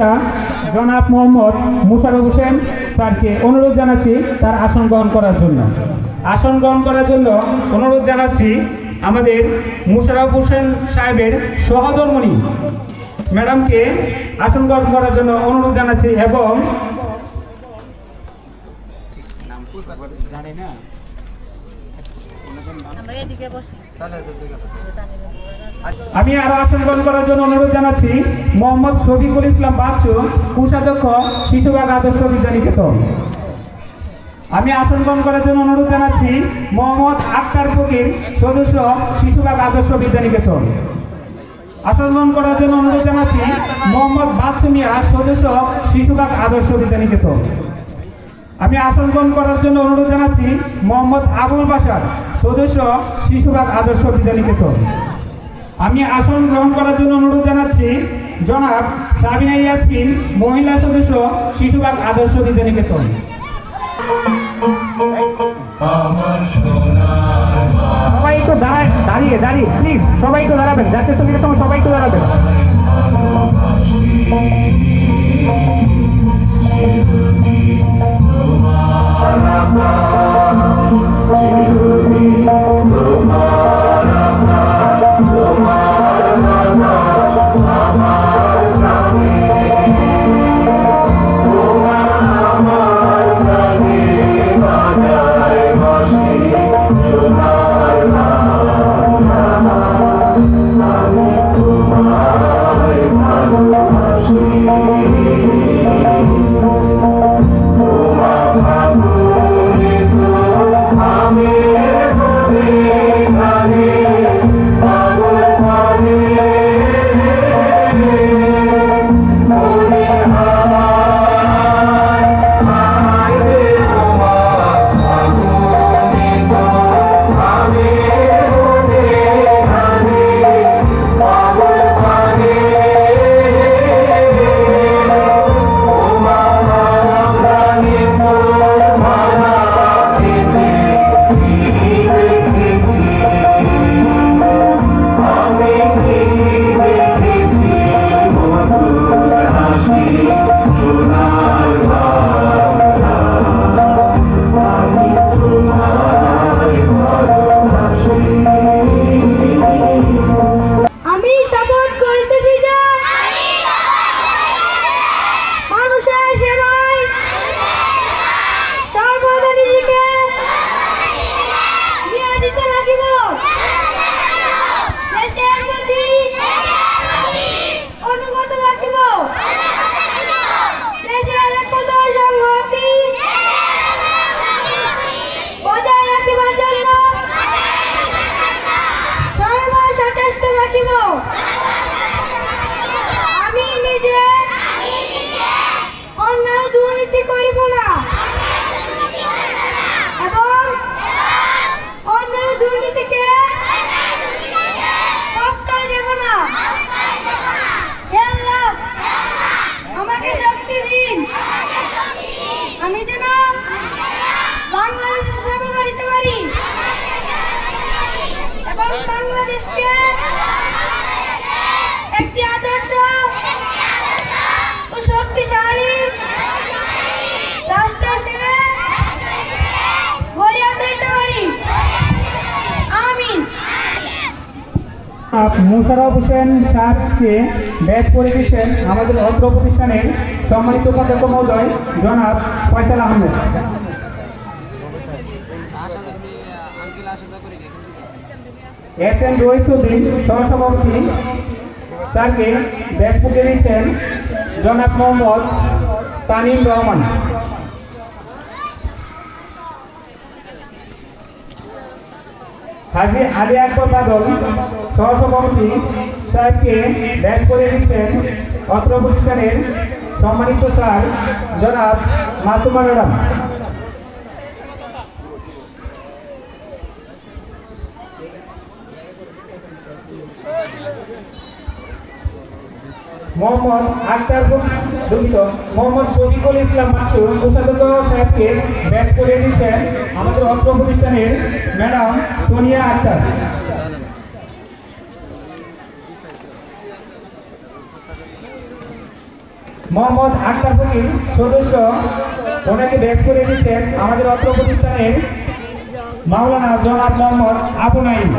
প্রতিষ্ঠাতা জনাব মোহাম্মদ মুশারফ হোসেন স্যারকে অনুরোধ জানাচ্ছি তার আসন গ্রহণ করার জন্য। আসন গ্রহণ করার জন্য অনুরোধ জানাচ্ছি আমাদের মুশারফ হোসেন সাহেবের সহধর্মণী ম্যাডামকে আসন গ্রহণ করার জন্য অনুরোধ জানাচ্ছি এবং বসি আমি আরও আসন গ্রহণ করার জন্য অনুরোধ জানাচ্ছি মোহাম্মদ শফিকুল ইসলাম বাচ্চু কোষাধ্যক্ষ শিশুবাগ আদর্শ বিদ্যানিকেতন আমি আসন গ্রহণ করার জন্য অনুরোধ জানাচ্ছি মোহাম্মদ আক্তার ফকির সদস্য শিশুবাগ আদর্শ বিদ্যানিকেতন আসন গ্রহণ করার জন্য অনুরোধ জানাচ্ছি মোহাম্মদ বাচ্চু মিয়া সদস্য শিশুবাগ আদর্শ বিদ্যানিকেতন আমি আসন গ্রহণ করার জন্য অনুরোধ জানাচ্ছি মোহাম্মদ আবুল বাসার সদস্য শিশুবাগ আদর্শ বিদ্যানিকেতন। আমি আসন গ্রহণ করার জন্য অনুরোধ জানাচ্ছি জনাব সাবিনা ইয়াসমিন মহিলা সদস্য শিশুবাগ আদর্শ বিদ্যানিকেতন। সবাই একটু দাঁড়ায় দাঁড়িয়ে দাঁড়িয়ে প্লিজ সবাই দাঁড়াবেন জাতীয় সঙ্গীতের সময় সবাই দাঁড়াবেন। আমি বাংলাদেশকে একটি আদর্শ ও শক্তিশালী রাষ্ট্র হিসেবে গড়িয়া তুলতে পারি। আমিন। মুশারফ হোসেন সাহেবকে ব্যাচ করে দিচ্ছেন আমাদের অত্র প্রতিষ্ঠানের সম্মানিত উপাধ্যক্ষ মহোদয় জনাব ফয়সাল আহমেদ। এস এন রহিসুদ্দিন সহসভাপতি স্যারকে করে দিচ্ছেন জনাব মোহাম্মদ তানিম রহমান। হাজি আলী আকবর বাদল, সহসভাপতি সাহেবকে ব্যাচ করে দিচ্ছেন অত্র প্রতিষ্ঠানের সম্মানিত স্যার জনাব মাসুমা ম্যাডাম মোহাম্মদ আক্তার দুঃখিত। মোহাম্মদ শফিকুল ইসলাম মাসুদ কোষাধ্যক্ষ সাহেবকে ব্যাচ করে দিচ্ছেন আমাদের অত্র প্রতিষ্ঠানের ম্যাডাম সোনিয়া আক্তার। মোহাম্মদ আক্তার ফকির সদস্য, ওনাকে ব্যাস করে দিচ্ছেন আমাদের অত্র প্রতিষ্ঠানের মাওলানা জনাব মোহাম্মদ আবু নাইম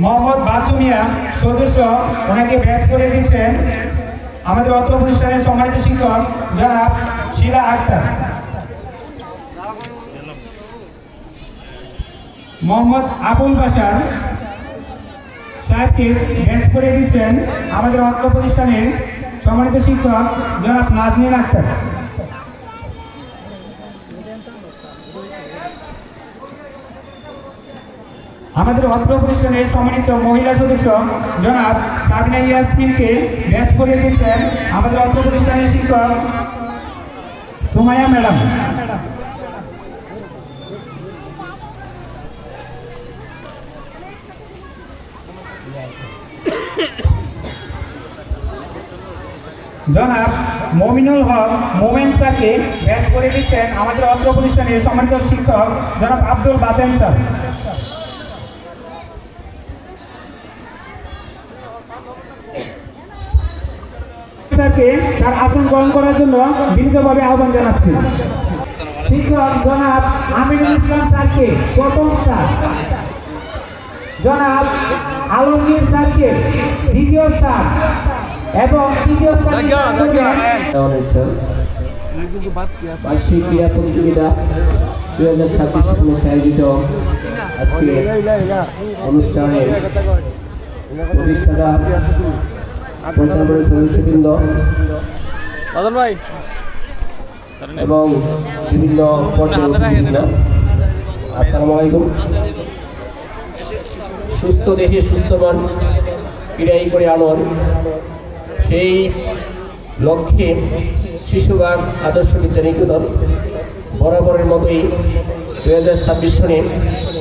মোহাম্মদ বাচু মিয়া, সদস্য, ওনাকে ব্যাস করে দিচ্ছেন আমাদের অত্র প্রতিষ্ঠানের সম্মানিত শিক্ষক, জনাব শিলা আক্তার। মোহাম্মদ আবুল বাসার সাহেবকে ব্যাস করে দিচ্ছেন আমাদের অত্র প্রতিষ্ঠানের সম্মানিত শিক্ষক, জনাব নাজনীন আক্তার। আমাদের অত্র প্রতিষ্ঠানের সম্মানিত মহিলা সদস্য জনাব সাবিনা ইয়াসমিনকে ব্যাস করে দিচ্ছেন আমাদের অত্র প্রতিষ্ঠানের শিক্ষক সুমাইয়া ম্যাডাম। জনাব মমিনুল হক মোমেন স্যারকে ব্যাচ করে দিচ্ছেন আমাদের অত্র প্রতিষ্ঠানের সম্মানিত শিক্ষক জনাব আব্দুল বাতেন স্যার। স্যারকে তার আসন গ্রহণ করার জন্য বিনীতভাবে আহ্বান জানাচ্ছি। শিক্ষক জনাব আমিনুল ইসলাম স্যারকে প্রথম স্যার। জনাব আলমগীর স্যারকে দ্বিতীয় স্যার। এবং তৃতীয় স্থান অনুষ্ঠান বার্ষিক ক্রীড়া প্রতিযোগিতা দুই হাজার ছাব্বিশ সালে আয়োজিত আজকে অনুষ্ঠানের প্রতিষ্ঠাতা সদস্যবৃন্দ। ভাই। এবং বিভিন্ন আসসালামু আলাইকুম। সুস্থ দেহে সুস্থ মন ক্রীড়াই করে আনন সেই লক্ষ্যে শিশুবাগ আদর্শ বিদ্যা নিকেতন বরাবরের মতোই দু হাজার ছাব্বিশ সনে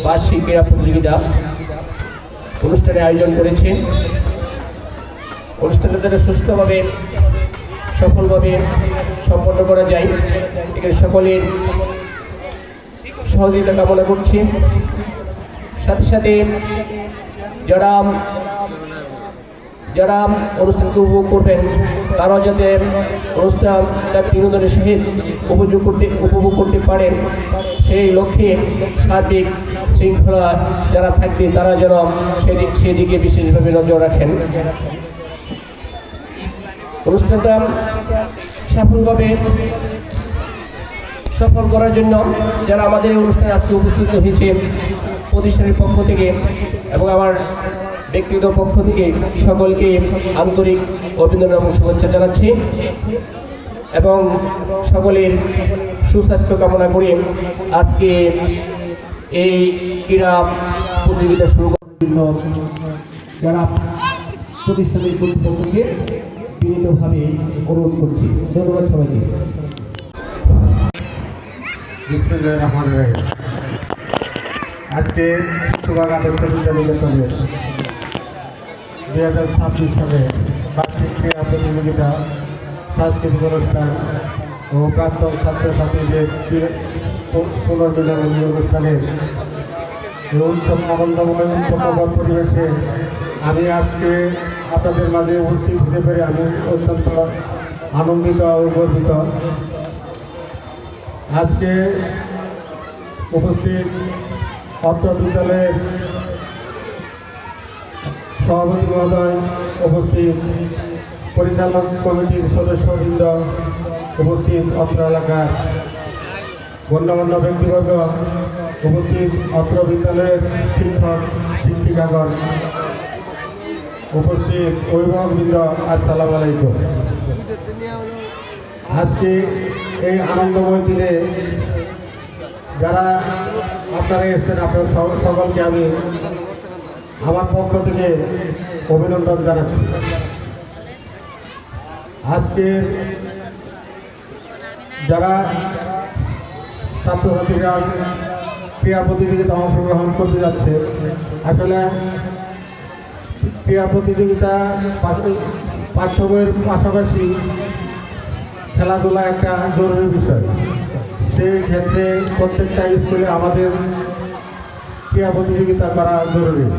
বার্ষিক ক্রীড়া প্রতিযোগিতা অনুষ্ঠানের আয়োজন করেছে। অনুষ্ঠানটা যাতে সুষ্ঠুভাবে, সফলভাবে সম্পন্ন করা যায়। এখানে সকলের সহযোগিতা কামনা করছি। সাথে সাথে যারা যারা অনুষ্ঠানকে উপভোগ করবেন, তারাও যাতে অনুষ্ঠান তার বিনোদনের সহিত উপযোগ করতে, উপভোগ করতে পারেন, সেই লক্ষ্যে সার্বিক শৃঙ্খলা যারা থাকবে, তারা যেন সেদিক সেদিকে বিশেষভাবে নজর রাখেন। অনুষ্ঠানটা সফলভাবে সফল করার জন্য যারা আমাদের এই অনুষ্ঠানে আজকে উপস্থিত হয়েছে, প্রতিষ্ঠানের পক্ষ থেকে এবং আমার ব্যক্তিগত পক্ষ থেকে সকলকে আন্তরিক অভিনন্দন এবং শুভেচ্ছা জানাচ্ছি এবং সকলের সুস্বাস্থ্য কামনা করে আজকে এই ক্রীড়া প্রতিযোগিতা শুরু করার জন্য যারা প্রতিষ্ঠানের কর্তৃপক্ষকে বিনীতভাবে অনুরোধ করছি। ধন্যবাদ সবাইকে। আজকে সুবাগ আদর্শ বিদ্যা নিকেতনের দুই হাজার ছাব্বিশ সালে বার্ষিক ক্রীড়া প্রতিযোগিতা, সাংস্কৃতিক অনুষ্ঠান ও প্রাক্তন ছাত্রছাত্রীদের পুনর্মিলনী অনুষ্ঠানে উৎসব আনন্দময় উৎসবময় পরিবেশে আমি আজকে আপনাদের মাঝে উপস্থিত হতে পেরে আমি অত্যন্ত আনন্দিত ও গর্বিত। আজকে উপস্থিত অত্র বিদ্যালয়ের সভাপতি মহোদয় উপস্থিত, পরিচালক কমিটির সদস্যবৃন্দ উপস্থিত, অত্র এলাকার গণ্যমান্য ব্যক্তিবর্গ উপস্থিত অত্র বিদ্যালয়ের শিক্ষক, শিক্ষিকাগণ উপস্থিত অভিভাবকবৃন্দ, আসসালামু আলাইকুম। আজকে এই আনন্দময় দিনে যারা আপনারা এসেছেন, আপনার সক- সকলকে আমি আমার পক্ষ থেকে অভিনন্দন জানাচ্ছি। আজকে যারা ছাত্রছাত্রীরা ক্রীড়া প্রতিযোগিতা অংশগ্রহণ করতে যাচ্ছে, আসলে ক্রীড়া প্রতিযোগিতা, পাঠ- পাঠ্য বইয়ের পাশাপাশি খেলাধুলা একটা জরুরি বিষয়। সেই ক্ষেত্রে প্রত্যেকটা স্কুলে আমাদের ক্রীড়া প্রতিযোগিতা করা জরুরি।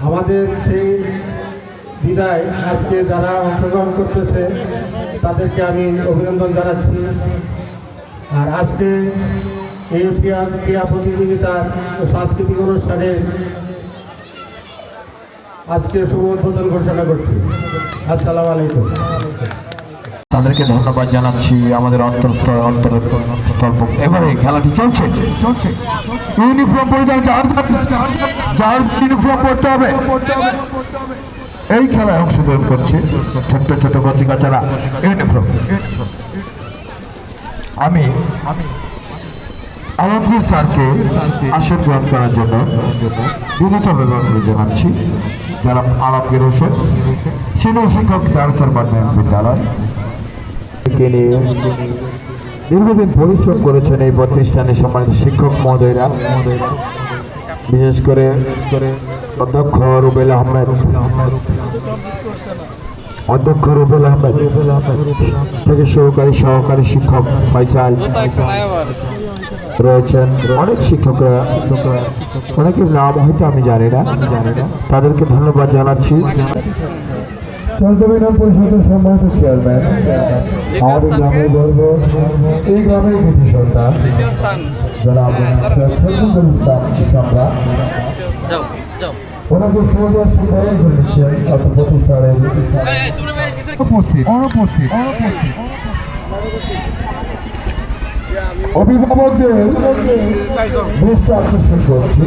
আমাদের সেই বিদায় আজকে যারা অংশগ্রহণ করতেছে, তাদেরকে আমি অভিনন্দন জানাচ্ছি। আর আজকে এই ক্রিয়া ক্রিয়া প্রতিযোগিতার সাংস্কৃতিক অনুষ্ঠানে আজকে শুভ উদ্বোধন ঘোষণা করছি। আসসালামু আলাইকুম। তাদেরকে ধন্যবাদ জানাচ্ছি, আমাদের অন্তরস্থল অন্তর এবারে খেলাটি চলছে চলছে। ইউনিফর্ম পরিধান, যার ইউনিফর্ম পড়তে হবে। এই খেলায় অংশগ্রহণ করছে ছোট্ট ছোট কচি কাচারা ইউনিফর্ম। আমি আমি আলমগীর স্যারকে আসন গ্রহণ করার জন্য বিনীতভাবে অনুরোধ জানাচ্ছি। যারা আলমগীর হোসেন, সিনিয়র শিক্ষক দারুসার মাধ্যমিক বিদ্যালয় দীর্ঘদিন পরিশ্রম করেছেন এই প্রতিষ্ঠানে সম্মানিত শিক্ষক মহোদয়রা। বিশেষ করে অধ্যক্ষ রুবেল আহমেদ। অধ্যক্ষ রুবেল আহমেদ থেকে সহকারী সহকারী শিক্ষক ফয়সাল। রয়েছেন অনেক শিক্ষকরা অনেকের নাম হয়তো আমি জানি না। তাদেরকে ধন্যবাদ জানাচ্ছি। পরিষদের সম্মানিত চেয়ারম্যান আমাদের গ্রামের গর্ব এই গ্রামের কৃতি সন্তান যারা আমরা যাও যাও ওনাকে সুন্দর প্রতিষ্ঠানের উপস্থিত অনুপস্থিত অনুপস্থিত। অভিভাবকদের দৃষ্টি আকর্ষণ করছি।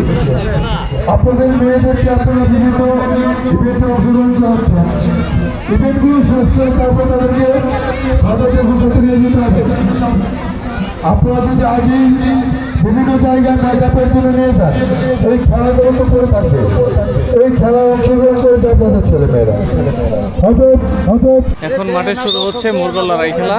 আপনাদের মেয়েদেরকে আপনারা বিভিন্ন ইভেন্টে অংশগ্রহণ করাচ্ছেন ইভেন্টগুলো শেষ করে তারপর তাদেরকে নিয়ে যেতে হবে। আপনারা যদি আগে বিভিন্ন জায়গায় মেকআপের জন্য নিয়ে যান, এই খেলাগুলো তো করে থাকবে। এই খেলায় অংশগ্রহণ করেছে আপনাদের ছেলেমেয়েরা। এখন মাঠে শুরু হচ্ছে মুরগল লড়াই খেলা।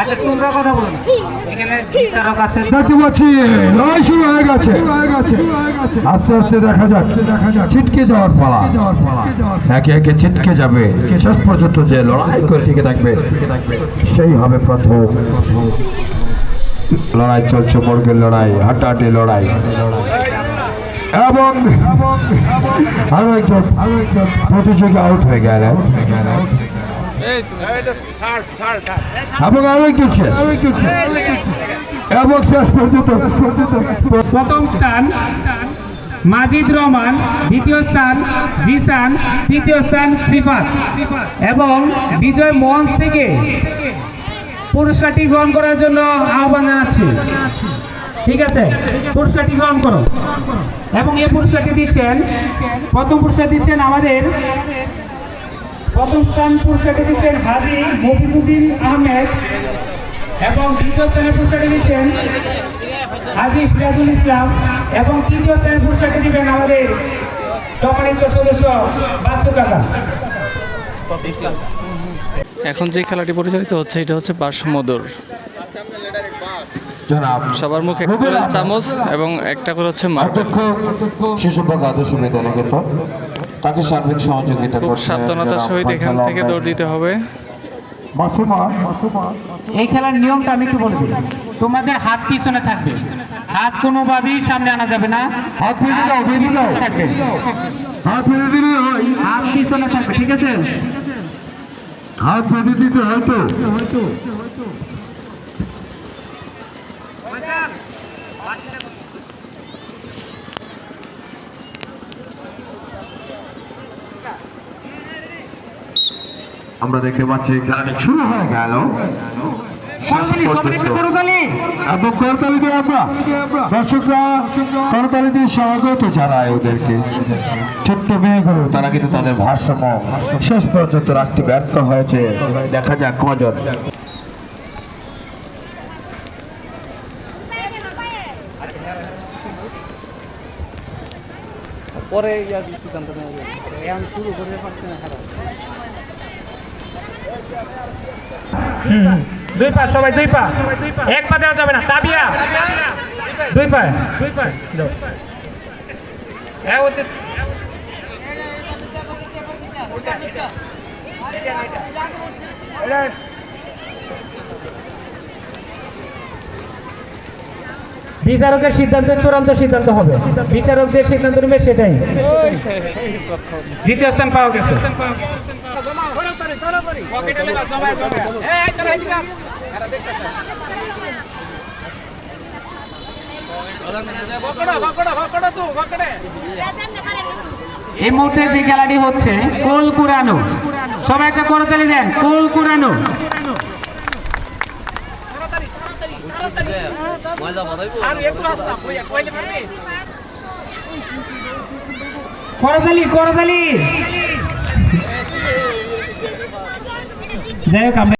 আচ্ছা তোমরা কথা বলো না। এখানে বিচারক আছে দেখতে পাচ্ছি লড়াই শুরু হয়ে গেছে। আস্তে আস্তে দেখা যাক দেখা যাক ছিটকে যাওয়ার পালা। একে একে ছিটকে যাবে। শেষ পর্যন্ত যে লড়াই করে টিকে থাকবে সেই হবে প্রথম। লড়াই চলছে মুরগির লড়াই হাড্ডাহাড্ডি লড়াই। এবং আরও একজন আরও একজন প্রতিযোগী আউট হয়ে গেলেন। এবং আরও একজন এবং শেষ পর্যন্ত। প্রথম স্থান মাজিদ রহমান দ্বিতীয় স্থান জিসান তৃতীয় স্থান সিফাত। এবং বিজয় মঞ্চ থেকে পুরস্কারটি গ্রহণ করার জন্য আহ্বান জানাচ্ছি। ঠিক আছে? পুরস্কারটি গ্রহণ করো। এবং এই পুরস্কারটি দিচ্ছেন, প্রথম পুরস্কার দিচ্ছেন আমাদের, প্রথম স্থান পুরস্কারটি দিচ্ছেন হাজি মফিজুদ্দিন আহমেদ, এবং দ্বিতীয় স্থানের পুরস্কারটি দিচ্ছেন হাজি সিরাজুল ইসলাম, এবং তৃতীয় স্থানের পুরস্কারটি দিবেন আমাদের সম্মানিত সদস্য বাচ্চু কাকা। এখন যে খেলাটি পরিচালিত হচ্ছে, এটা হচ্ছে বাসমদর। সবার মুখে একটা করে চামচ এবং একটা করে হচ্ছে মার্বেল। অধ্যক্ষ শিশু বিভাগ আদর্শ বিদ্যালয় কেতন তাকে সার্বিক সহযোগিতা খুব সাবধানতার সহিত এখান থেকে। দৌড় দিতে হবে। এই খেলার নিয়মটা আমি একটু বলে দিই। তোমাদের হাত পিছনে থাকবে। হাত কোনোভাবেই সামনে আনা যাবে না। হাত বেঁধে দাও বেঁধে দাও। হাত বেঁধে দিলে হয়। হাত পিছনে থাকবে ঠিক আছে? হাত বেঁধে দিতে হয়তো হয়তো আমরা দেখতে পাচ্ছি খেলাটি শুরু হয়ে গেল। করতালি। দিয়ে আমরা। দর্শকরা করতালি দিয়ে স্বাগত জানায় ওদেরকে। ছোট্ট তারা কিন্তু তাদের ভারসাম্য শেষ পর্যন্ত রাখতে ব্যর্থ হয়েছে। দেখা যাক কজন। পরে ইয়া সিদ্ধান্ত নেওয়া যাবে। এখন শুরু করে পারছি না খেলা। দুই পা সবাই দুই পা। এক পা দেওয়া যাবে না তাবিয়া। দুই পা দুই পা হ্যাঁ হচ্ছে বিচারকের সিদ্ধান্ত চূড়ান্ত সিদ্ধান্ত হবে। বিচারক যে সিদ্ধান্ত নেবে সেটাই। দ্বিতীয় স্থান পাওয়া গেছে। এই মুহূর্তে যে খেলাটি হচ্ছে কোল কুরানো সবাই একটা করতালি দেন কোল কুরানো করতালি করতালি। যাই হোক আমরা